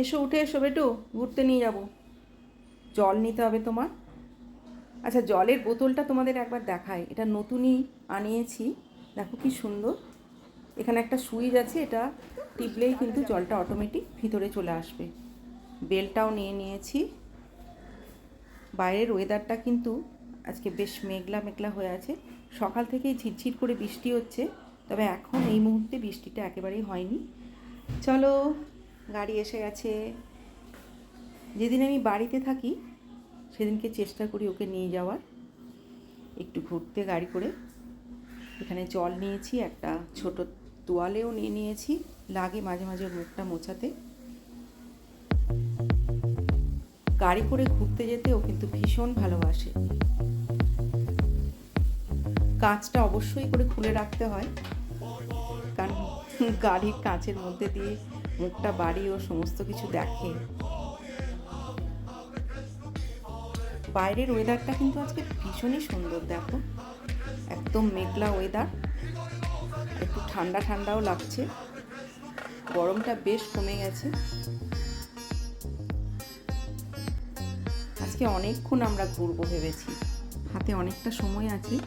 এসো, উঠে এসো বেটু, ঘুরতে নিয়ে যাব। জল নিতে হবে তোমার। আচ্ছা জলের বোতলটা তোমাদের একবার দেখাই। এটা নতুনই আনিয়েছি। দেখো কি সুন্দর। এখানে একটা সুইচ আছে, এটা টিপলেই কিন্তু জলটা অটোমেটিক ভিতরে চলে আসবে। বেলটাও নিয়ে নিয়েছি। বাইরের ওয়েদারটা কিন্তু আজকে বেশ মেঘলা মেঘলা হয়ে আছে। সকাল থেকেই ঝিরঝির করে বৃষ্টি হচ্ছে, তবে এখন এই মুহূর্তে বৃষ্টিটা একেবারেই হয়নি। চলো গাড়ি এসে গেছে। যেদিন আমি বাড়িতে থাকি, সেদিনকে চেষ্টা করি ওকে নিয়ে যাওয়ার। একটু ঘুরতে গাড়ি করে। এখানে জল নিয়েছি, একটা ছোট তোয়ালেও নিয়ে নিয়েছি। লাগে মাঝে মাঝে মুখটা মোছাতে। গাড়ি করে ঘুরতে যেতে ও কিন্তু ভীষণ ভালোবাসে। কাঁচটা অবশ্যই করে খুলে রাখতে হয়। কারণ গাড়ির কাঁচের মধ্যে দিয়ে মুখটা, বাড়ি ও সমস্ত কিছু দেখে। বাইরের ওয়েদারটা কিন্তু আজকে ভীষণই সুন্দর, দেখো। একদম মেঘলা ওয়েদার একটু ঠান্ডা ঠান্ডাও লাগছে। গরমটা বেশ কমে গেছে। আজকে অনেকক্ষণ আমরা ঘুরবো ভেবেছি। হাতে অনেকটা সময় আছে।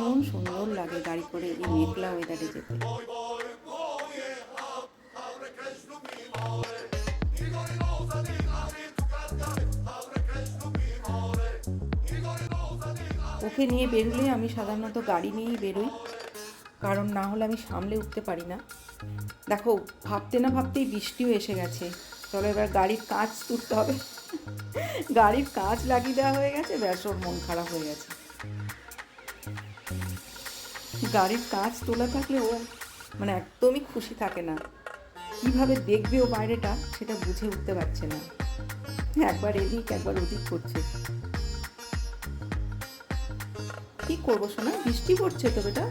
ভীষণ সুন্দর লাগে গাড়ি করে এই মেঘলা ওয়েদারে যেতে। ওকে নিয়ে বেরোলে আমি সাধারণত গাড়ি নিয়েই বেরোই, কারণ না হলে আমি সামলে উঠতে পারি না। দেখো, ভাবতে না ভাবতেই বৃষ্টিও এসে গেছে। চলো এবার গাড়ির কাঁচ তুলতে হবে। গাড়ির কাঁচ লাগিয়ে দেওয়া হয়ে গেছে, ব্যাস, ওর মন খারাপ হয়ে গেছে। গাড়ির কাজ তোলা থাকলে ও মানে একদমই খুশি থাকে না। কীভাবে দেখবে ও বাইরেটা সেটা বুঝে উঠতে পারছে না। একবার এদিক, একবার ওদিক করছে। কি করব শোনা বৃষ্টি পড়ছে তো বেটা।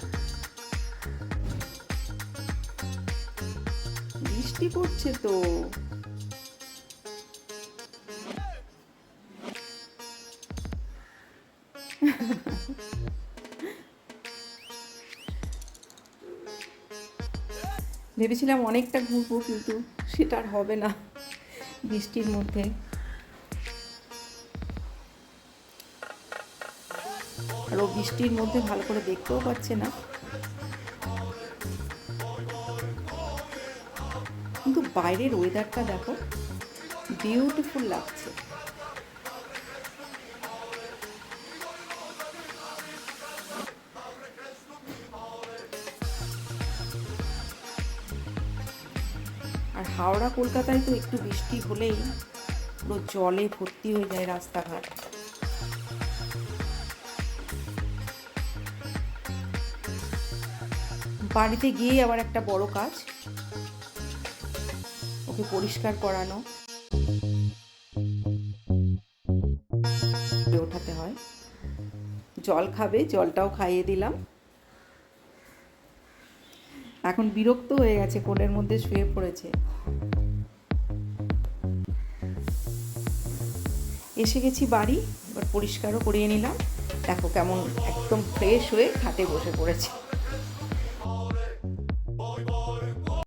বৃষ্টি পড়ছে তো। ভেবেছিলাম অনেকটা ঘুরবো, কিন্তু সেটা আর হবে না বৃষ্টির মধ্যে। আর ও বৃষ্টির মধ্যে ভালো করে দেখতেও পাচ্ছে না। কিন্তু বাইরের ওয়েদারটা দেখো বিউটিফুল লাগছে। হাওড়া, কলকাতায় তো একটু বৃষ্টি হলেই পুরো জলে ভর্তি হয়ে যায় রাস্তাঘাট। বাড়িতে গিয়েই আবার একটা বড় কাজ, ওকে পরিষ্কার করানো। ওঠাতে হয়। জল খাবে, জলটাও খাইয়ে দিলাম। এখন বিরক্ত হয়ে গেছে, কোলের মধ্যে শুয়ে পড়েছে। এসে গেছি বাড়ি, এবার পরিষ্কারও করিয়ে নিলাম। দেখো কেমন একদম ফ্রেশ হয়ে খাটে বসে পড়েছে।